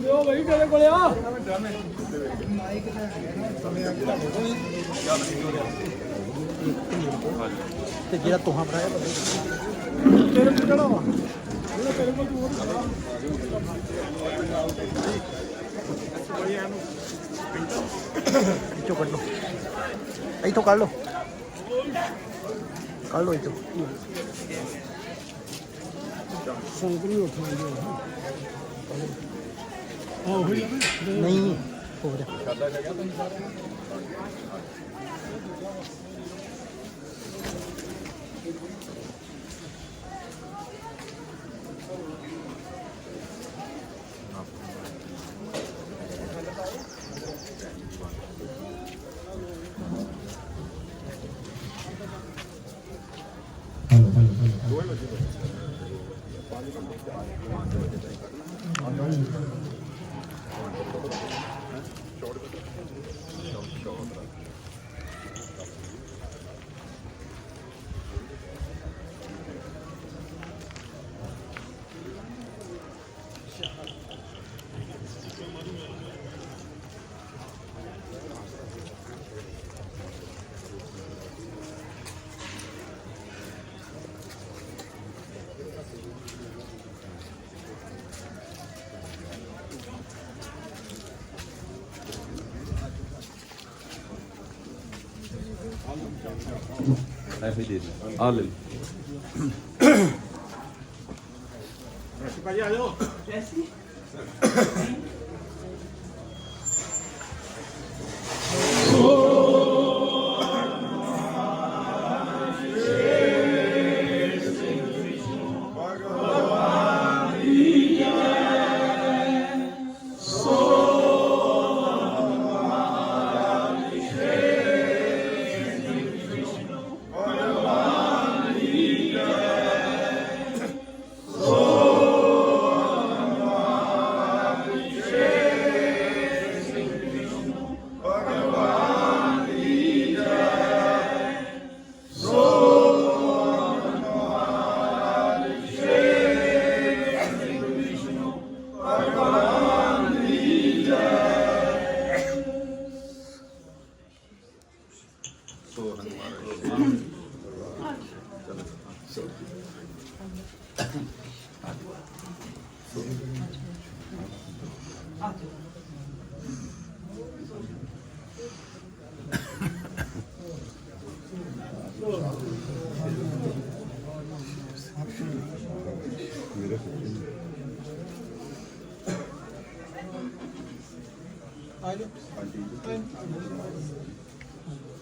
ਦਿਓ ਭਾਈ ਕਿਹਦੇ ਕੋਲੇ ਆ ਮਾਈਕ ਤਾਂ ਸਮੇਂ ਅੱਗੇ ਤੇ ਜਿਹੜਾ ਤੁਹਾਂ ਬਣਾਇਆ ਤੇਰੇ ਕੋਲ ਕਿਹੜਾ ਵਾ? ਜਿਹੜਾ ਤੇਰੇ ਕੋਲ ਤੂੰ ਉਹ ਇੱਥੋਂ ਕੱਢ ਲਓ ਇੱਥੋਂ ਕੱਢ ਲਓ ਕੱਢ ਲਓ ਇੱਥੋਂ ਸੰਗਰੀ ਉੱਠ ਆਈ ਆ ਹੋਈ ਨਹੀਂ ਹੋ ਰਿਹਾ Thank you. ਐਸੇ ਦੇ ਦੇ ਆ ਲੈ Restoran var. Aynı. Aynı. Aynı.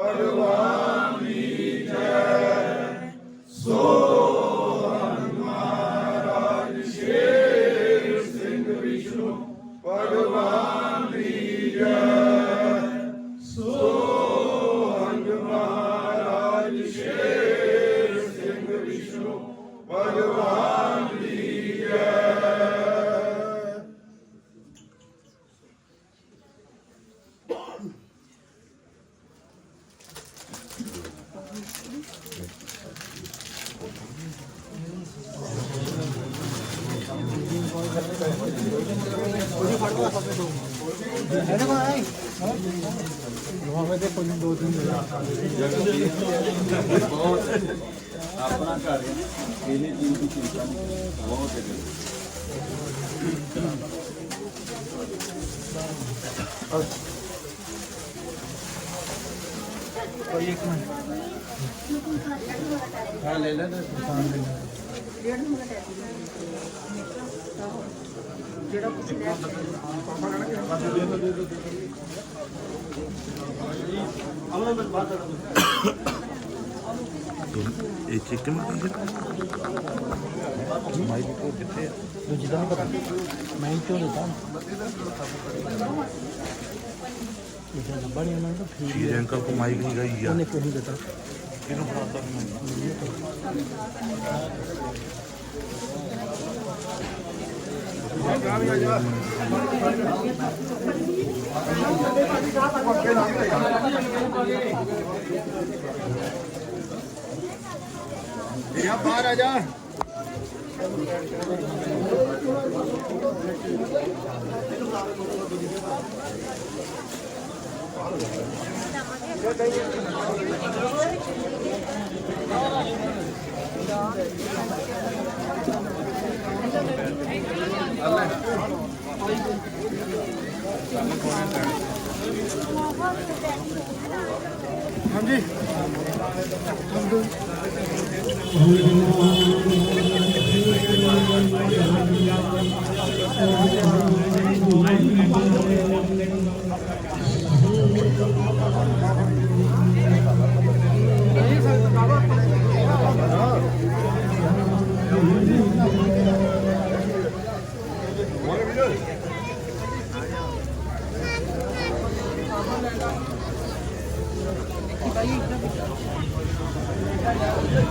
Aleluia. ਆਪਣਾ ਘਰ ਹੈ ਇਹਨੇ ਚੀਜ਼ ਦੀ ਚਿੰਤਾ ਨਹੀਂ ਬਹੁਤ ਹੈ ਕੋਈ ਇੱਕ ਮਿੰਟ ਹਾਂ ਲੈ ਲੈ ਨਾ ਦੁਕਾਨ ਦੇ ਇਹ ਚਿੱਕ ਮਾਰ ਮਾਈ ਦੀ ਕੋ ਕਿੱਥੇ ਆ ਦੂਜੀ ਦਾ ਨਹੀਂ ਪਤਾ ਮੈਂ ਹੀ ਕਿਉਂ ਦਿੱਤਾ ਇਹ ਨੰਬਰ ਨਹੀਂ ਉਹਨਾਂ ਫਿਰ ਜੀ ਅੰਕਲ ਕੋ ਮਾਈਕ ਨਹੀਂ ਗਈ ਯਾਰ ਉਹਨੇ ਕਿਉਂ ਨਹੀਂ ਦਿੱਤਾ यहाँ बाहर आ जा हाँ जी ਜਾ जोत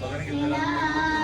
പകരം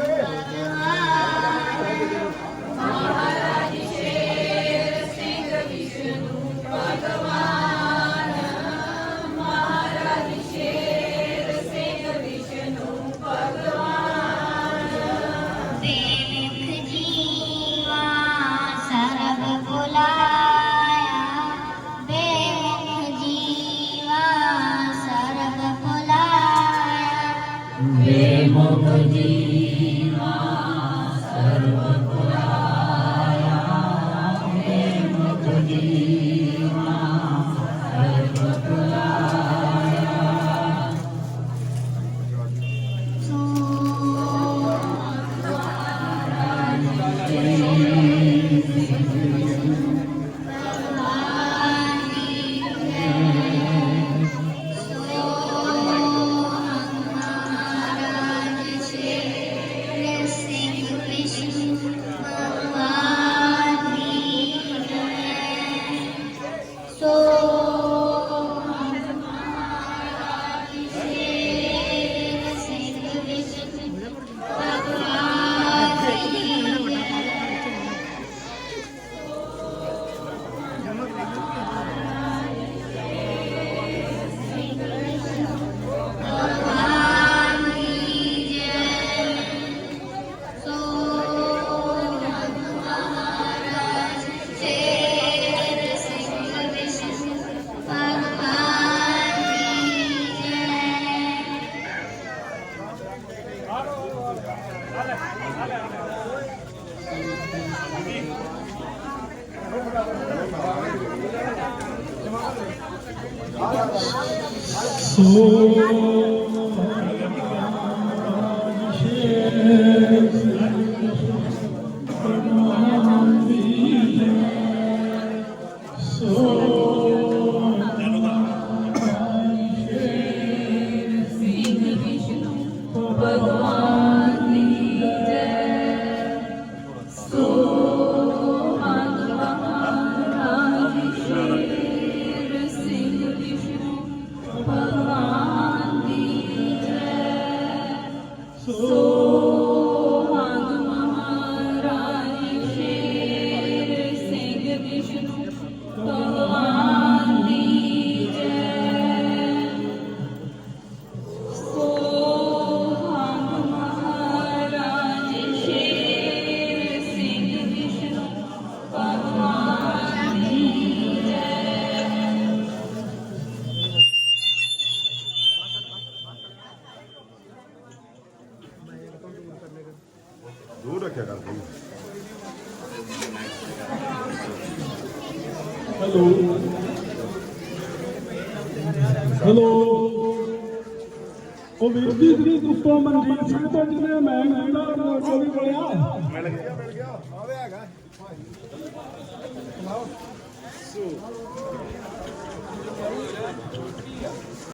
more. ਹੈਲੋ ਹੈਲੋ ਉਹ ਵੀਰ ਜੀ ਜੀ ਉੱਤੋਂ ਮਨਜੀਤ ਸਿੰਘ ਤੋਂ ਜਿਹਨੇ ਮੈਂ ਜਿਹੜਾ ਲੋਗੋ ਵੀ ਬੋਲਿਆ ਮਿਲ ਗਿਆ ਮਿਲ ਗਿਆ। ਆਵੇ ਹੈਗਾ।